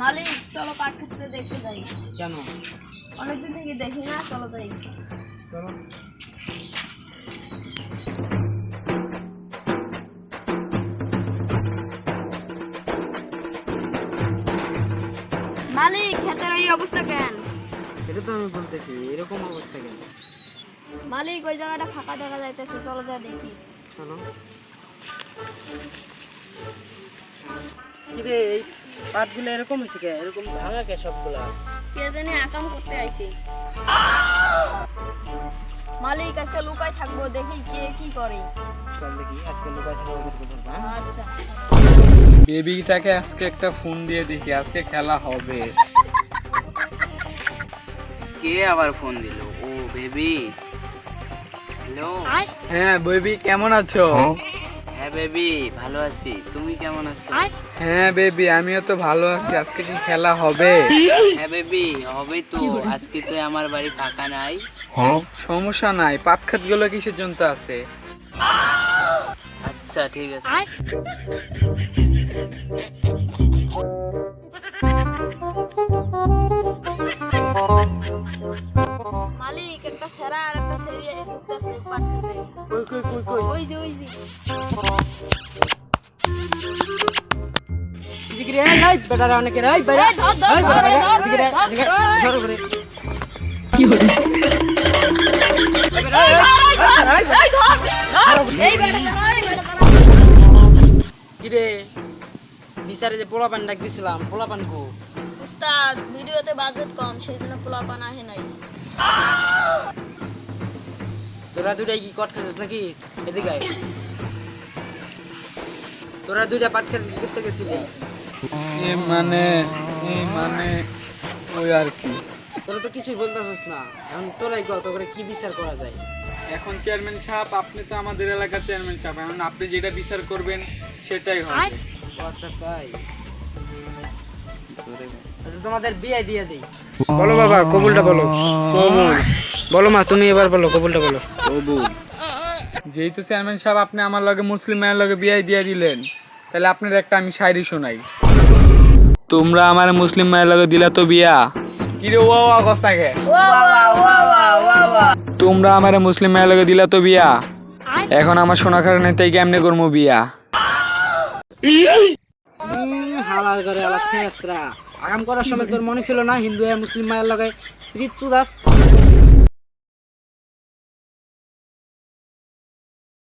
মালিক চলো পাট ক্ষেত্রে দেখতে যাই। কেন? অনেকদিন থেকে দেখি না চলো যাই। চলো। মালিক ক্ষেতের এই অবস্থা কেন? সেটা তো আমি বলতেছি এরকম অবস্থা কেন? মালিক ওই জায়গাটা ফাঁকা দেখা যাইতেছে চলো যা দেখি। চলো। এই পাটগুলো এরকম হয়েছে কে? এরকম ভাঙা কে সবগুলা? কে জানি আকাম করতে আইছে। মালিক আজকে লুকাই থাকব দেখি কে কি করে। চল দেখি আজকে লুকাই থেকে ওদেরকে ধরবো হ্যাঁ? আচ্ছা। বেবিটাকে আজকে একটা ফোন দিয়ে দেখি আজকে খেলা হবে। কে আবার ফোন দিল? ও বেবি। হ্যালো? হ্যাঁ বেবি কেমন আছো? হ্যাঁ বেবি ভালো আছি। তুমি কেমন আছো? হ্যাঁ বেবি আমিও তো ভালো আছি। আজকে কি খেলা হবে? হ্যাঁ বেবি হবে তো। আজকে তো আমার বাড়ি ফাঁকা নাই। সমস্যা নাই। পাত খাতগুলো কিসের জন্য আছে? আচ্ছা ঠিক আছে। মালিক একটা সেরা আর একটা সেরিয়া পাট ক্ষেতে। কই কই কই কই? ওই যে ওই যে। এদিকে রে, এই বেটারা অনেকে বেটা। ধর, ধর, ধর, করে। কিরে। বিচারে যে পোলাপান ডাক দিছিলাম পোলাপান কো? উস্তাদ ভিডিওতে বাজেট কম সেই জন্য পোলাপান আহে নাই। তোরা দুটাই কি কট খাচ্ছিস নাকি? এদিকে আয়। তোরা দুইটা পাট খেতে কি করতে গেছিলি? এ মানে এ মানে ওই আর কি। তোরা তো কিছুই বলতেছিস না। এখন তোরাই কত করে কি বিচার করা যায়? এখন চেয়ারম্যান সাহেব আপনি তো আমাদের এলাকার চেয়ারম্যান সাহেব। এখন আপনি যেটা বিচার করবেন সেটাই হবে। আচ্ছা তাই। আচ্ছা তোমাদের বিয়ে দিয়ে দেই। বলো বাবা কবুলটা বলো। বলো মা তুমি এবার বলো কবুলটা বলো। কবুল। যেহেতু চেয়ারম্যান সাহেব আপনি আমার লগে মুসলিম মায়ের লগে বিয়ে দিয়ে দিলেন তাহলে আপনার একটা আমি শায়রি শোনাই। তোমরা আমার মুসলিম মায়ের লগে দিলা তো বিয়া? কিরে ওয়া ওয়া ওয়া ওয়া ওয়া ওয়া তোমরা আমার মুসলিম মায়ের লগে দিলা তো বিয়া? এখন আমার সোনা কারণে তাই কেমনে করব বিয়া? হালাল করে আলাদা আগাম করার সময় তোর মনে ছিল না হিন্দু মুসলিম মায়ের লগে কিচ্ছু দাস